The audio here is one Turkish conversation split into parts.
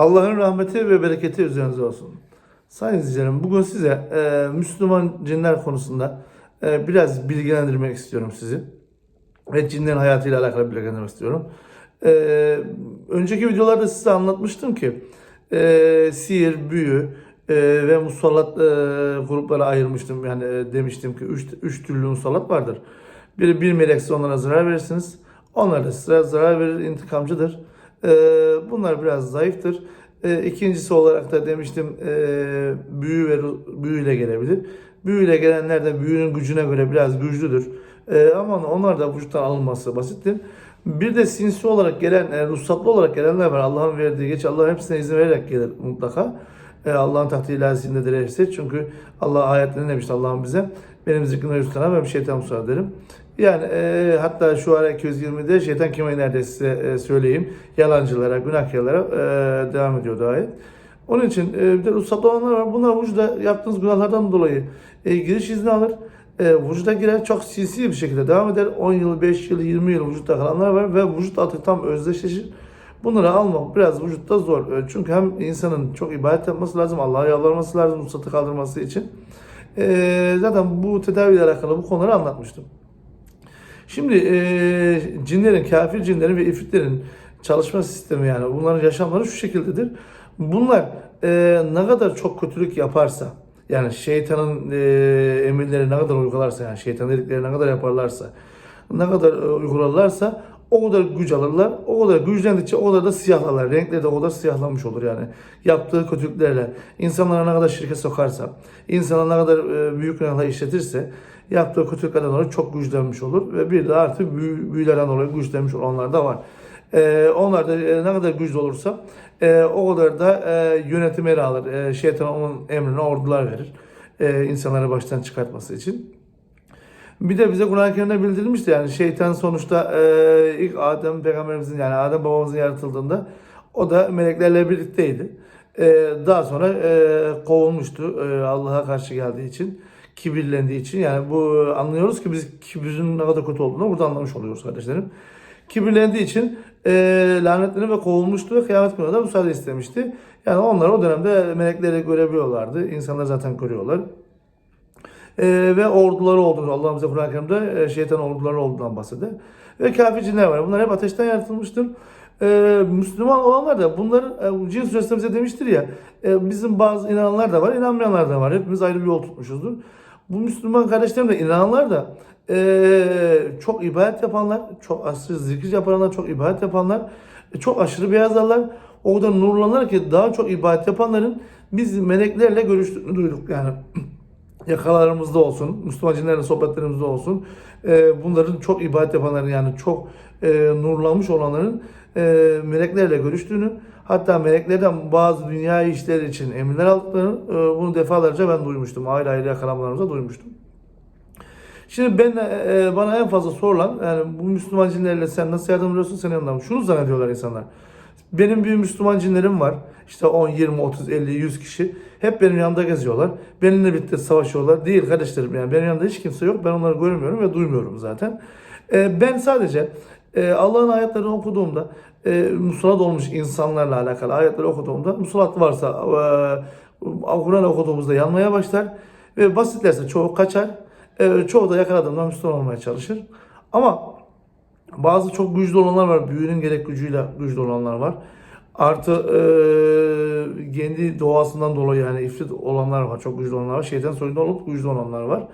Allah'ın rahmeti ve bereketi üzerinize olsun. Sayın izleyicilerim bugün size e, Müslüman cinler konusunda e, biraz bilgilendirmek istiyorum sizi. Ve cinlerin hayatıyla alakalı bilgilendirmek istiyorum. E, önceki videolarda size anlatmıştım ki e, sihir, büyü e, ve musallat e, gruplara ayırmıştım. Yani e, demiştim ki üç, üç türlü musallat vardır. Biri bir melekse onlara zarar verirsiniz. Onlar da size zarar verir, intikamcıdır. E, bunlar biraz zayıftır. E, ikincisi olarak da demiştim e, büyü ve büyüyle gelebilir. Büyüyle gelenler de büyünün gücüne göre biraz güçlüdür. Ama onlar da vücuttan alınması basittir. Bir de sinsi olarak gelen, e, ruhsatlı olarak gelenler var. Allah'ın verdiği geç Allah hepsine izin vererek gelir mutlaka. Allah'ın takdiri ilahisindedir hepsi. Çünkü Allah ayetlerinde demişti Allah'ın bize? Benim zikrimle yüz ben bir şeytan musallat derim. Yani e, hatta şu ara 220'de şeytan kime nerede size e, söyleyeyim. Yalancılara, günahkarlara e, devam ediyordu ayet. Onun için e, bir de ruhsatlı olanlar var. Bunlar vücuda yaptığınız günahlardan dolayı e, giriş izni alır. E, vücuda girer çok sinsi bir şekilde devam eder. 10 yıl, 5 yıl, 20 yıl vücutta kalanlar var ve vücut artık tam özdeşleşir. Bunları almak biraz vücutta zor. E, Çünkü hem insanın çok ibadet yapması lazım, Allah'a yalvarması lazım ruhsatı kaldırması için. E, zaten bu tedaviyle alakalı bu konuları anlatmıştım. Şimdi e, cinlerin, kafir cinlerin ve ifritlerin çalışma sistemi yani bunların yaşamları şu şekildedir. Bunlar e, ne kadar çok kötülük yaparsa yani şeytanın e, emirleri ne kadar uygularsa yani şeytan dedikleri ne kadar yaparlarsa ne kadar e, uygularlarsa o kadar güç alırlar. O kadar güçlendikçe o kadar da siyahlarlar. Renkleri de o kadar siyahlanmış olur yani. Yaptığı kötülüklerle insanlara ne kadar şirket sokarsa, insana ne kadar e, büyük günahlar işletirse yaptığı kötülüklerden dolayı çok güçlenmiş olur ve bir de artı büyü, büyülerden dolayı güçlenmiş olanlar da var. Ee, onlar da e, ne kadar güçlü olursa e, o kadar da e, yönetim ele alır. E, şeytan onun emrine ordular verir. E, insanları baştan çıkartması için. Bir de bize Kur'an-ı Kerim'de bildirilmişti yani şeytan sonuçta e, ilk Adem peygamberimizin yani Adem babamızın yaratıldığında o da meleklerle birlikteydi. E, daha sonra e, kovulmuştu e, Allah'a karşı geldiği için, kibirlendiği için. Yani bu anlıyoruz ki biz kibirin ne kadar kötü olduğunu burada anlamış oluyoruz kardeşlerim. Kibirlendiği için e, lanetlenip ve kovulmuştu ve kıyamet günü de müsaade istemişti. Yani onlar o dönemde melekleri görebiliyorlardı. İnsanlar zaten görüyorlar. Ee, ve orduları olduğunu Allah bize Kur'an-ı Kerim'de e, şeytan orduları olduğundan bahseder. Ve kafir cinler var. Bunlar hep ateşten yaratılmıştır. Ee, Müslüman olanlar da bunların e, cin suresinde bize demiştir ya e, bizim bazı inananlar da var, inanmayanlar da var. Hepimiz ayrı bir yol tutmuşuzdur. Bu Müslüman kardeşlerim de inananlar da e, çok ibadet yapanlar, çok aşırı zikir yapanlar, çok ibadet yapanlar, e, çok aşırı beyazlarlar. O kadar nurlanırlar ki daha çok ibadet yapanların biz meleklerle görüştüğünü duyduk yani. yakalarımızda olsun, Müslüman cinlerle sohbetlerimizde olsun. e, bunların çok ibadet yapanların yani çok e, nurlanmış olanların e, meleklerle görüştüğünü, hatta meleklerden bazı dünya işleri için emirler aldıklarını e, bunu defalarca ben duymuştum. Ayrı ayrı yakalamalarımızda duymuştum. Şimdi ben e, bana en fazla sorulan yani bu Müslüman cinlerle sen nasıl yardım ediyorsun sen yanından şunu zannediyorlar insanlar. Benim bir Müslüman cinlerim var. İşte 10, 20, 30, 50, 100 kişi. Hep benim yanımda geziyorlar. Benimle birlikte savaşıyorlar. Değil kardeşlerim yani. Benim yanımda hiç kimse yok. Ben onları görmüyorum ve duymuyorum zaten. Ee, ben sadece e, Allah'ın ayetlerini okuduğumda e, musallat olmuş insanlarla alakalı ayetleri okuduğumda musallat varsa e, Kur'an okuduğumuzda yanmaya başlar ve basitlerse çoğu kaçar. E, çoğu da yakaladığında Müslüman olmaya çalışır. Ama bazı çok güçlü olanlar var. Büyünün gerek gücüyle güçlü olanlar var. Artı e, kendi doğasından dolayı yani ifrit olanlar var. Çok güçlü olanlar var. Şeytan soyunda olup güçlü olanlar var.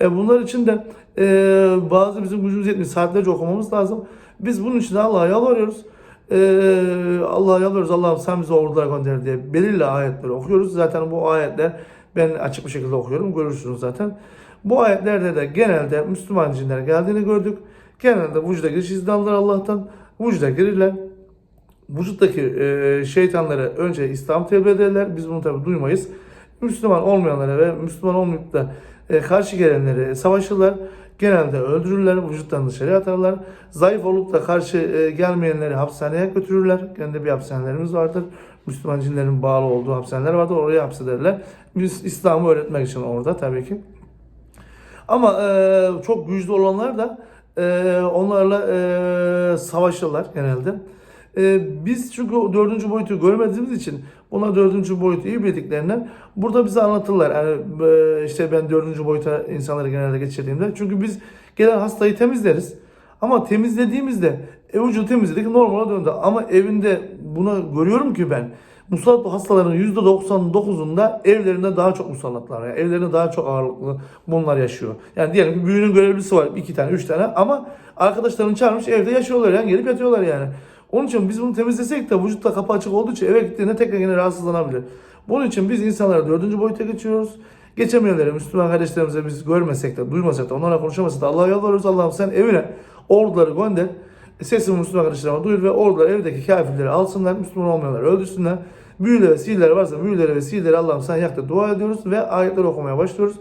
E, bunlar için de e, bazı bizim gücümüz yetmiyor. Saatlerce okumamız lazım. Biz bunun için Allah'a yalvarıyoruz. E, Allah'a yalvarıyoruz. Allah'ım sen bize ordular gönder diye belirli ayetleri okuyoruz. Zaten bu ayetler ben açık bir şekilde okuyorum. Görürsünüz zaten. Bu ayetlerde de genelde Müslüman cinler geldiğini gördük. Genelde vücuda giriş izni Allah'tan. Vücuda girirler. Vücuttaki e, şeytanları önce İslam tebliğ ederler. Biz bunu tabi duymayız. Müslüman olmayanlara ve Müslüman olmayıp da e, karşı gelenleri savaşırlar. Genelde öldürürler, vücuttan dışarı atarlar. Zayıf olup da karşı e, gelmeyenleri hapishaneye götürürler. Kendi bir hapishanelerimiz vardır. Müslüman cinlerin bağlı olduğu hapishaneler vardır. Oraya hapsederler. Biz İslam'ı öğretmek için orada tabii ki. Ama e, çok güçlü olanlar da e, onlarla e, savaşırlar genelde. E, biz çünkü dördüncü boyutu görmediğimiz için buna dördüncü boyutu iyi bildiklerinden burada bize anlatırlar. Yani e, işte ben dördüncü boyuta insanları genelde geçirdiğimde. Çünkü biz gelen hastayı temizleriz. Ama temizlediğimizde ev vücudu temizledik normale döndü. Ama evinde buna görüyorum ki ben musallat hastaların %99'unda evlerinde daha çok musallatlar. Yani evlerinde daha çok ağırlıklı bunlar yaşıyor. Yani diyelim ki büyüğünün görevlisi var iki tane üç tane ama arkadaşlarını çağırmış evde yaşıyorlar yani gelip yatıyorlar yani. Onun için biz bunu temizlesek de vücutta kapı açık olduğu için eve gittiğinde tekrar yine rahatsızlanabilir. Bunun için biz insanlara dördüncü boyuta geçiyoruz. Geçemeyenleri Müslüman kardeşlerimize biz görmesek de, duymasak da, onlarla konuşamasak da Allah'a yalvarıyoruz. Allah'ım sen evine orduları gönder. Sesimi Müslüman kardeşlerime duyur ve ordular evdeki kafirleri alsınlar, Müslüman olmayanları öldürsünler. Büyüleri ve sihirleri varsa büyüleri ve sihirleri Allah'ım sen yak da dua ediyoruz ve ayetleri okumaya başlıyoruz.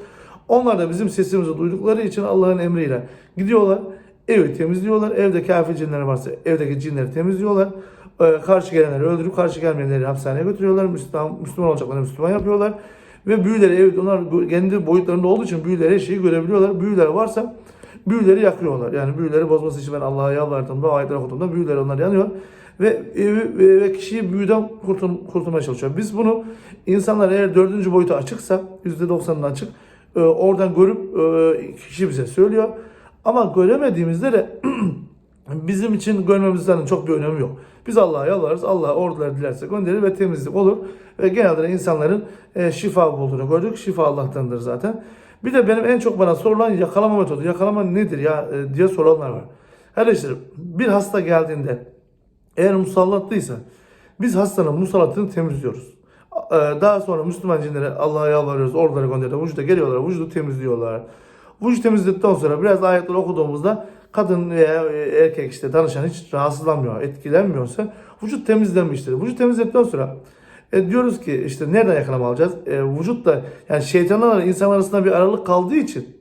Onlar da bizim sesimizi duydukları için Allah'ın emriyle gidiyorlar. Evi temizliyorlar. Evde kafir cinler varsa evdeki cinleri temizliyorlar. Ee, karşı gelenleri öldürüp karşı gelmeyenleri hapishaneye götürüyorlar. Müslüman, Müslüman olacaklarını Müslüman yapıyorlar. Ve büyüleri evet onlar kendi boyutlarında olduğu için büyüleri her şeyi görebiliyorlar. Büyüler varsa büyüleri yakıyorlar. Yani büyüleri bozması için ben Allah'a yalvardığımda, ayetler okuduğumda büyüler onlar yanıyor. Ve, ve, ve kişiyi büyüden kurtul, kurtulmaya çalışıyor. Biz bunu insanlar eğer dördüncü boyutu açıksa, %90'ın açık, e, oradan görüp e, kişi bize söylüyor. Ama göremediğimizde de bizim için görmemizden çok bir önemi yok. Biz Allah'a yalvarırız. Allah orduları dilerse gönderir ve temizlik olur. Ve genelde de insanların e, şifa bulduğunu gördük. Şifa Allah'tandır zaten. Bir de benim en çok bana sorulan yakalama metodu. Yakalama nedir ya e, diye soranlar var. Kardeşlerim bir hasta geldiğinde eğer musallatlıysa biz hastanın musallatını temizliyoruz. E, Daha sonra Müslüman cinlere Allah'a yalvarıyoruz. Orduları gönderiyor. Vücuda geliyorlar. Vücudu temizliyorlar. Vücut temizledikten sonra biraz ayetleri okuduğumuzda kadın veya erkek işte danışan hiç rahatsızlanmıyor, etkilenmiyorsa vücut temizlenmiştir. Vücut temizledikten sonra e, diyoruz ki işte nereden yakalama alacağız? E, vücutta yani şeytanlarla insan arasında bir aralık kaldığı için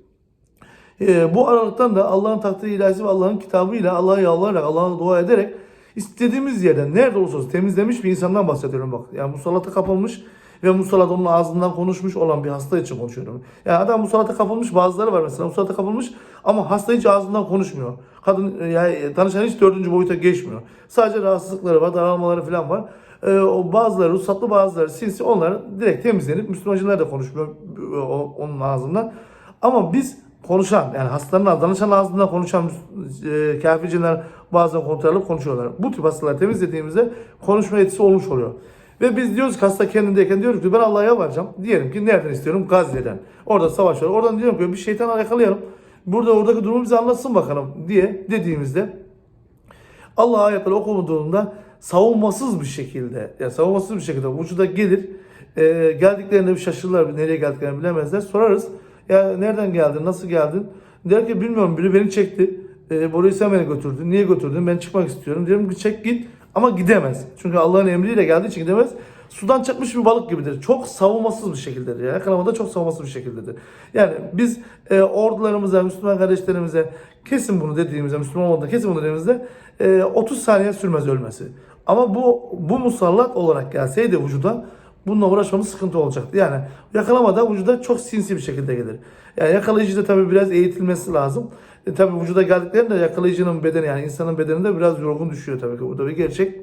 e, bu aralıktan da Allah'ın takdiri ilahisi ve Allah'ın kitabıyla Allah'a yalvararak, Allah'a dua ederek istediğimiz yerden nerede olursa temizlemiş bir insandan bahsediyorum bak. Yani musallata kapılmış ve musallat onun ağzından konuşmuş olan bir hasta için konuşuyorum. Yani adam musallata kapılmış bazıları var mesela musallata kapılmış ama hasta hiç ağzından konuşmuyor. Kadın yani danışan hiç dördüncü boyuta geçmiyor. Sadece rahatsızlıkları var, daralmaları falan var. Ee, o bazıları ruhsatlı bazıları sinsi onlar direkt temizlenip Müslümancılar da konuşmuyor e, onun ağzından. Ama biz konuşan yani hastanın danışan ağzından konuşan e, kafirciler bazen kontrol alıp konuşuyorlar. Bu tip hastaları temizlediğimizde konuşma yetisi olmuş oluyor. Ve biz diyoruz ki hasta kendindeyken diyoruz ki ben Allah'a yalvaracağım. Diyelim ki nereden istiyorum? Gazze'den. Orada savaş var. Oradan diyorum ki bir şeytan yakalayalım. Burada oradaki durumu bize anlatsın bakalım diye dediğimizde Allah ayetleri okuduğunda savunmasız bir şekilde, yani savunmasız bir şekilde vücuda gelir. E, geldiklerinde bir şaşırırlar, nereye geldiklerini bilemezler. Sorarız, ya nereden geldin, nasıl geldin? Der ki bilmiyorum, biri beni çekti. E, Burayı sen beni götürdün. Niye götürdün? Ben çıkmak istiyorum. Diyorum ki çek git ama gidemez. Çünkü Allah'ın emriyle geldiği için gidemez. Sudan çıkmış bir balık gibidir. Çok savunmasız bir şekildedir. Yakalamada çok savunmasız bir şekildedir. Yani biz e, ordularımıza, Müslüman kardeşlerimize kesin bunu dediğimizde, Müslüman olduğunda kesin bunu dediğimizde e, 30 saniye sürmez ölmesi. Ama bu bu musallat olarak gelseydi vücuda bununla uğraşmamız sıkıntı olacaktı. Yani yakalamada vücuda çok sinsi bir şekilde gelir. Yani yakalayıcı da tabii biraz eğitilmesi lazım. E, tabii vücuda geldiklerinde yakalayıcının bedeni yani insanın bedeninde biraz yorgun düşüyor tabii ki. Bu da bir gerçek.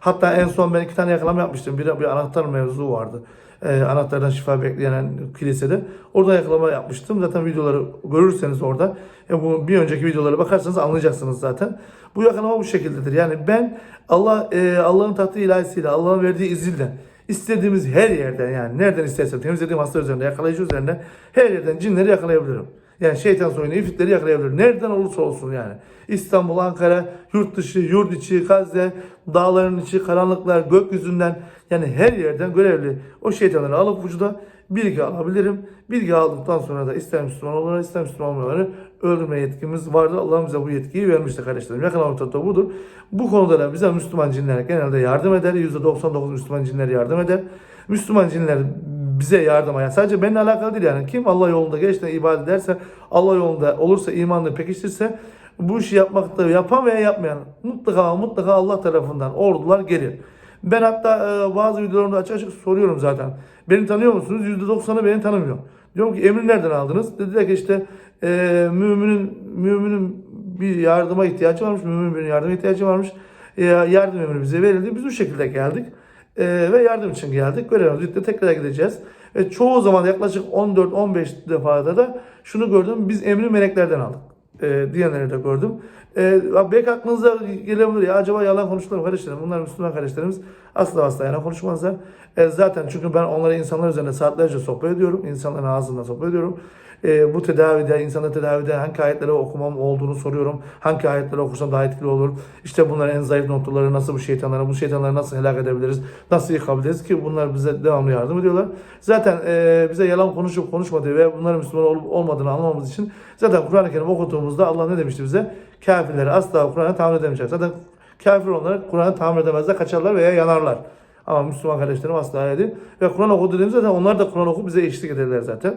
Hatta en son ben iki tane yakalama yapmıştım. Bir, bir anahtar mevzu vardı. Ee, anahtardan şifa bekleyen kilisede. Orada yakalama yapmıştım. Zaten videoları görürseniz orada. E, bu bir önceki videolara bakarsanız anlayacaksınız zaten. Bu yakalama bu şekildedir. Yani ben Allah e, Allah'ın tahtı ilahisiyle, Allah'ın verdiği izinle istediğimiz her yerden yani nereden istersem temizlediğim hasta üzerinde, yakalayıcı üzerinde her yerden cinleri yakalayabilirim. Yani şeytan soyunu, ifritleri yakalayabilir. Nereden olursa olsun yani. İstanbul, Ankara, yurt dışı, yurt içi, Gazze, dağların içi, karanlıklar, gökyüzünden yani her yerden görevli o şeytanları alıp vücuda bilgi alabilirim. Bilgi aldıktan sonra da ister Müslüman olmaları, ister Müslüman olmaları öldürme yetkimiz vardır. Allah bize bu yetkiyi vermişti kardeşlerim. Yakalama metodu budur. Bu konuda da bize Müslüman cinler genelde yardım eder. %99 Müslüman cinler yardım eder. Müslüman cinler bize yardıma yani sadece benimle alakalı değil yani kim Allah yolunda gerçekten ibadet ederse Allah yolunda olursa imanını pekiştirse bu işi yapmakta yapan veya yapmayan mutlaka mutlaka Allah tarafından ordular gelir. Ben hatta e, bazı videolarımda açık açık soruyorum zaten. Beni tanıyor musunuz? %90'ı beni tanımıyor. Diyorum ki emri nereden aldınız? Dediler ki işte e, müminin müminin bir yardıma ihtiyacı varmış. Müminin bir yardıma ihtiyacı varmış. e, yardım emri bize verildi. Biz bu şekilde geldik. E, ve yardım için geldik. Görevimiz bitti. Tekrar gideceğiz. Ve çoğu zaman yaklaşık 14-15 defada da şunu gördüm. Biz emri meleklerden aldık. E, diyenleri de gördüm. E, belki aklınıza gelebilir ya acaba yalan konuştular kardeşlerim. Bunlar Müslüman kardeşlerimiz asla asla yalan konuşmazlar. E, zaten çünkü ben onlara insanlar üzerine saatlerce sohbet ediyorum. İnsanların ağzından sohbet ediyorum. E, bu tedavide, insana tedavide hangi ayetleri okumam olduğunu soruyorum. Hangi ayetleri okursam daha etkili olur. İşte bunların en zayıf noktaları nasıl bu şeytanları, bu şeytanları nasıl helak edebiliriz, nasıl yıkabiliriz ki bunlar bize devamlı yardım ediyorlar. Zaten e, bize yalan konuşup konuşmadığı ve bunların Müslüman olup olmadığını anlamamız için zaten Kur'an-ı Kerim okuduğumuzda Allah ne demişti bize? Kafirleri asla Kur'an'ı tahammül edemeyecek. Zaten kafir olanlar Kur'an'ı tahammül edemezler, kaçarlar veya yanarlar. Ama Müslüman kardeşlerim asla değil. Ve Kur'an oku dediğimizde zaten onlar da Kur'an oku bize eşlik ederler zaten.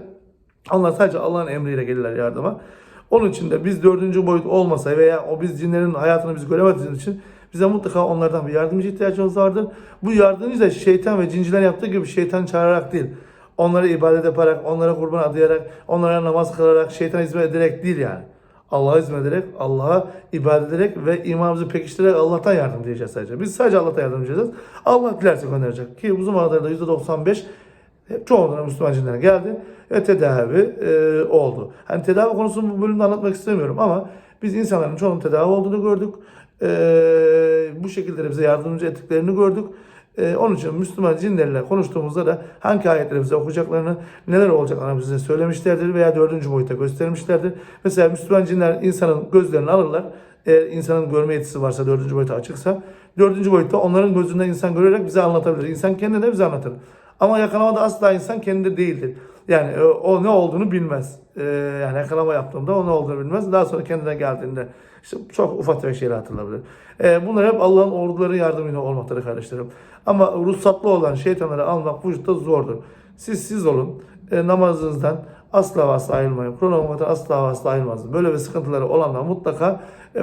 Onlar sadece Allah'ın emriyle gelirler yardıma. Onun için de biz dördüncü boyut olmasa veya o biz cinlerin hayatını biz göremediğimiz için bize mutlaka onlardan bir yardımcı ihtiyacımız vardır. Bu yardımcı da şeytan ve cinciler yaptığı gibi şeytan çağırarak değil. Onlara ibadet yaparak, onlara kurban adayarak, onlara namaz kılarak, şeytan hizmet ederek değil yani. Allah'a hizmet ederek, Allah'a ibadet ederek ve imanımızı pekiştirerek Allah'tan yardım diyeceğiz sadece. Biz sadece Allah'tan yardım edeceğiz. Allah dilerse gönderecek. Ki bu zamanlarda %95 hep çoğunluğuna Müslüman cinlere geldi ve tedavi e, oldu. Hani tedavi konusunu bu bölümde anlatmak istemiyorum ama biz insanların çoğunun tedavi olduğunu gördük. E, bu şekilde de bize yardımcı ettiklerini gördük. E, onun için Müslüman cinlerle konuştuğumuzda da hangi ayetleri bize okuyacaklarını, neler olacaklarını bize söylemişlerdir veya dördüncü boyuta göstermişlerdir. Mesela Müslüman cinler insanın gözlerini alırlar. Eğer insanın görme yetisi varsa, dördüncü boyuta açıksa, dördüncü boyutta onların gözünden insan görerek bize anlatabilir. İnsan kendine bize anlatır. Ama yakalamada asla insan kendi değildir. Yani e, o ne olduğunu bilmez. E, yani yakalama yaptığında o ne olduğunu bilmez. Daha sonra kendine geldiğinde işte çok ufak tefek şeyler hatırlayabilir. E, bunlar hep Allah'ın orduları yardımıyla olmaktadır kardeşlerim. Ama ruhsatlı olan şeytanları almak vücutta zordur. Siz siz olun. Namazınızdan asla asla ayrılmayın. Kur'an okumaktan asla asla ayrılmazsın. Böyle bir sıkıntıları olanlar mutlaka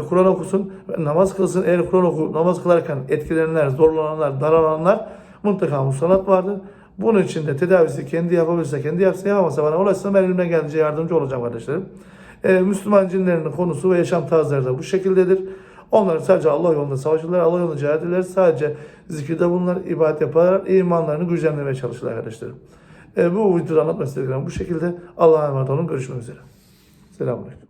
Kur'an okusun namaz kılsın. Eğer Kur'an oku, namaz kılarken etkilenenler, zorlananlar, daralananlar mutlaka musallat vardır. Bunun için de tedavisi kendi yapabilirse, kendi yapsa yapamasa bana ulaşsa ben elimden geldiğince yardımcı olacağım kardeşlerim. Ee, Müslüman cinlerin konusu ve yaşam tarzları da bu şekildedir. Onlar sadece Allah yolunda savaşırlar, Allah yolunda cihad ederler. Sadece zikirde bunlar ibadet yaparlar, imanlarını güçlendirmeye çalışırlar kardeşlerim. Ee, bu videoda anlatmak istediklerim bu şekilde. Allah'a emanet olun. Görüşmek üzere. Selamünaleyküm.